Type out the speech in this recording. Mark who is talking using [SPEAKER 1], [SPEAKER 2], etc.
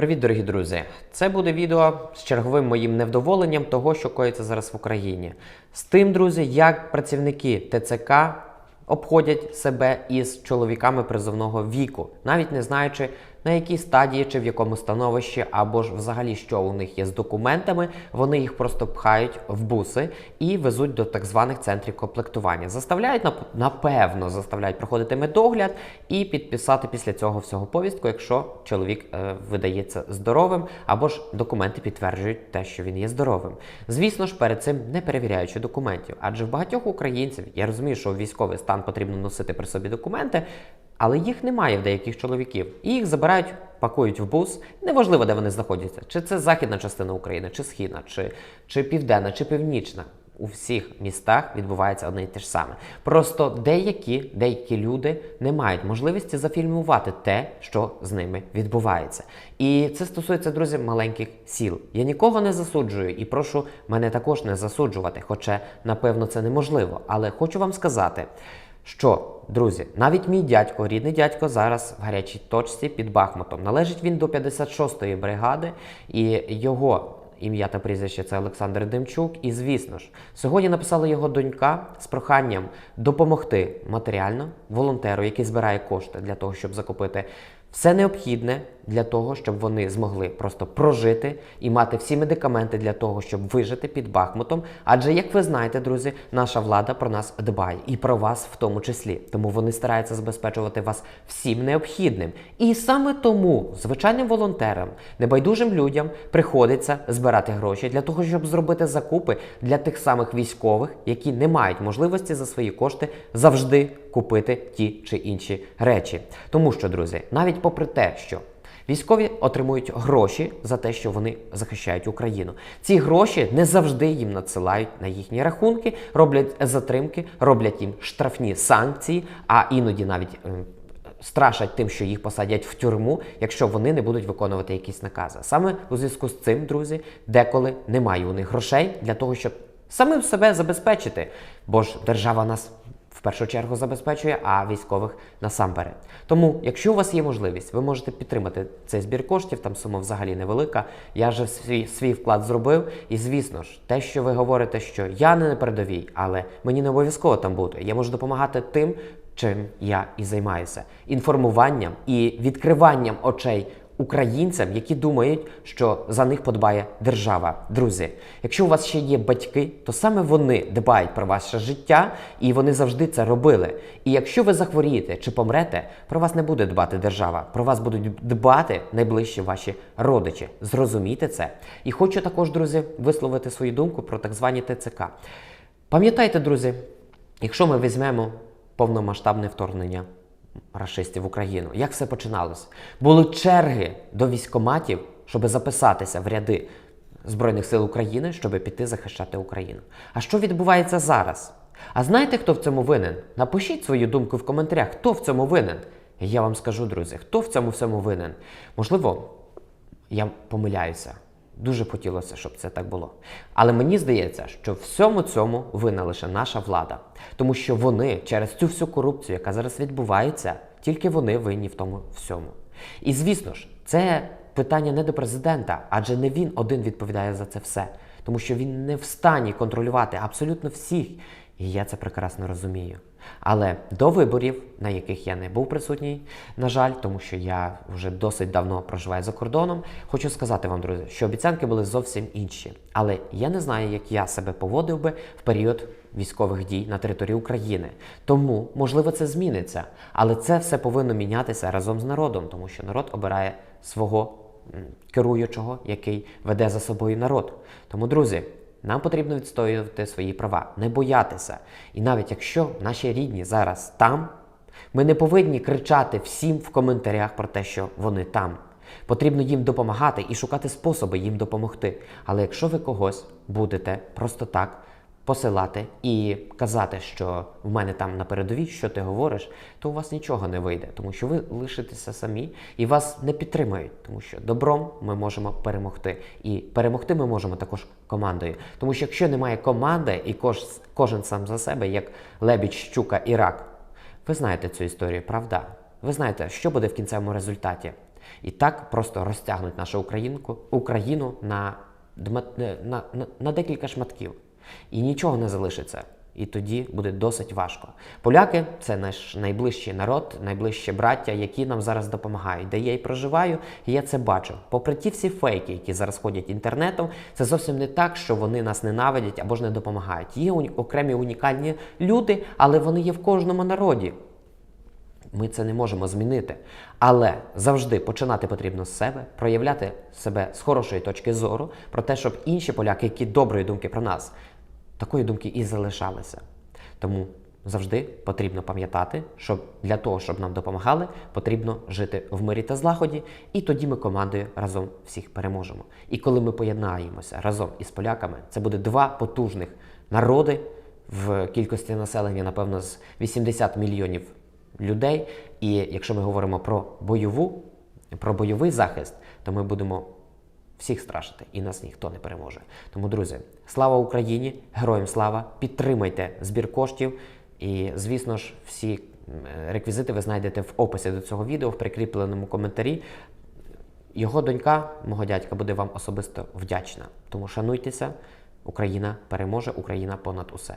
[SPEAKER 1] Привіт, дорогі друзі! Це буде відео з черговим моїм невдоволенням того, що коїться зараз в Україні. З тим, друзі, як працівники ТЦК обходять себе із чоловіками призовного віку, навіть не знаючи на якій стадії чи в якому становищі, або ж взагалі що у них є з документами, вони їх просто пхають в буси і везуть до так званих центрів комплектування. Заставляють нап- напевно, заставляють проходити медогляд і підписати після цього всього повістку, якщо чоловік е, видається здоровим, або ж документи підтверджують те, що він є здоровим. Звісно ж, перед цим не перевіряючи документів, адже в багатьох українців я розумію, що військовий стан потрібно носити при собі документи. Але їх немає в деяких чоловіків. І їх забирають, пакують в бус. Неважливо, де вони знаходяться. Чи це західна частина України, чи східна, чи, чи південна, чи північна. У всіх містах відбувається одне і те ж саме. Просто деякі, деякі люди не мають можливості зафільмувати те, що з ними відбувається. І це стосується, друзі, маленьких сіл. Я нікого не засуджую і прошу мене також не засуджувати, хоча, напевно, це неможливо. Але хочу вам сказати. Що, друзі, навіть мій дядько, рідний дядько, зараз в гарячій точці під Бахмутом. Належить він до 56-ї бригади, і його ім'я та прізвище це Олександр Демчук. І звісно ж, сьогодні написала його донька з проханням допомогти матеріально волонтеру, який збирає кошти для того, щоб закупити все необхідне для того, щоб вони змогли просто прожити і мати всі медикаменти для того, щоб вижити під Бахмутом. Адже, як ви знаєте, друзі, наша влада про нас дбає і про вас в тому числі. Тому вони стараються забезпечувати вас всім необхідним. І саме тому звичайним волонтерам, небайдужим людям приходиться збирати гроші для того, щоб зробити закупи для тих самих військових, які не мають можливості за свої кошти завжди купити ті чи інші речі. Тому що, друзі, навіть попри те, що Військові отримують гроші за те, що вони захищають Україну. Ці гроші не завжди їм надсилають на їхні рахунки, роблять затримки, роблять їм штрафні санкції, а іноді навіть е, страшать тим, що їх посадять в тюрму, якщо вони не будуть виконувати якісь накази. Саме у зв'язку з цим, друзі, деколи немає у них грошей для того, щоб самим себе забезпечити, бо ж держава нас в першу чергу забезпечує, а військових насамперед. Тому, якщо у вас є можливість, ви можете підтримати цей збір коштів, там сума взагалі невелика. Я вже свій, свій вклад зробив. І звісно ж, те, що ви говорите, що я не на передовій, але мені не обов'язково там бути. Я можу допомагати тим, чим я і займаюся: інформуванням і відкриванням очей українцям, які думають, що за них подбає держава. Друзі, якщо у вас ще є батьки, то саме вони дбають про ваше життя, і вони завжди це робили. І якщо ви захворієте чи помрете, про вас не буде дбати держава, про вас будуть дбати найближчі ваші родичі. Зрозумійте це. І хочу також, друзі, висловити свою думку про так звані ТЦК. Пам'ятайте, друзі, якщо ми візьмемо повномасштабне вторгнення рашистів в Україну. Як все починалось? Були черги до військоматів, щоб записатися в ряди Збройних сил України, щоб піти захищати Україну. А що відбувається зараз? А знаєте, хто в цьому винен? Напишіть свою думку в коментарях, хто в цьому винен. Я вам скажу, друзі, хто в цьому всьому винен. Можливо, я помиляюся. Дуже хотілося, щоб це так було. Але мені здається, що всьому цьому винна лише наша влада, тому що вони через цю всю корупцію, яка зараз відбувається, тільки вони винні в тому всьому. І звісно ж, це питання не до президента, адже не він один відповідає за це все, тому що він не в стані контролювати абсолютно всіх. І я це прекрасно розумію. Але до виборів, на яких я не був присутній, на жаль, тому що я вже досить давно проживаю за кордоном, хочу сказати вам, друзі, що обіцянки були зовсім інші. Але я не знаю, як я себе поводив би в період військових дій на території України. Тому, можливо, це зміниться. Але це все повинно мінятися разом з народом, тому що народ обирає свого керуючого, який веде за собою народ. Тому, друзі. Нам потрібно відстоювати свої права, не боятися. І навіть якщо наші рідні зараз там, ми не повинні кричати всім в коментарях про те, що вони там. Потрібно їм допомагати і шукати способи їм допомогти. Але якщо ви когось будете просто так посилати і казати, що в мене там на передовій, що ти говориш, то у вас нічого не вийде, тому що ви лишитеся самі і вас не підтримають, тому що добром ми можемо перемогти. І перемогти ми можемо також командою. Тому що якщо немає команди і кож, кожен сам за себе, як лебідь, щука і рак, ви знаєте цю історію, правда? Ви знаєте, що буде в кінцевому результаті. І так просто розтягнуть нашу українку, Україну на, на, на, на декілька шматків. І нічого не залишиться. І тоді буде досить важко. Поляки це наш найближчий народ, найближчі браття, які нам зараз допомагають. Де я і проживаю, і я це бачу. Попри ті всі фейки, які зараз ходять інтернетом, це зовсім не так, що вони нас ненавидять або ж не допомагають. Є окремі унікальні люди, але вони є в кожному народі. Ми це не можемо змінити. Але завжди починати потрібно з себе, проявляти себе з хорошої точки зору, про те, щоб інші поляки, які доброї думки про нас, такої думки і залишалися. Тому завжди потрібно пам'ятати, що для того, щоб нам допомагали, потрібно жити в мирі та злагоді, і тоді ми командою разом всіх переможемо. І коли ми поєднаємося разом із поляками, це буде два потужних народи в кількості населення, напевно, з 80 мільйонів людей. І якщо ми говоримо про бойову, про бойовий захист, то ми будемо всіх страшити, і нас ніхто не переможе. Тому, друзі, слава Україні, героям слава! Підтримайте збір коштів. І, звісно ж, всі реквізити ви знайдете в описі до цього відео, в прикріпленому коментарі. Його донька, мого дядька, буде вам особисто вдячна. Тому шануйтеся, Україна переможе, Україна понад усе.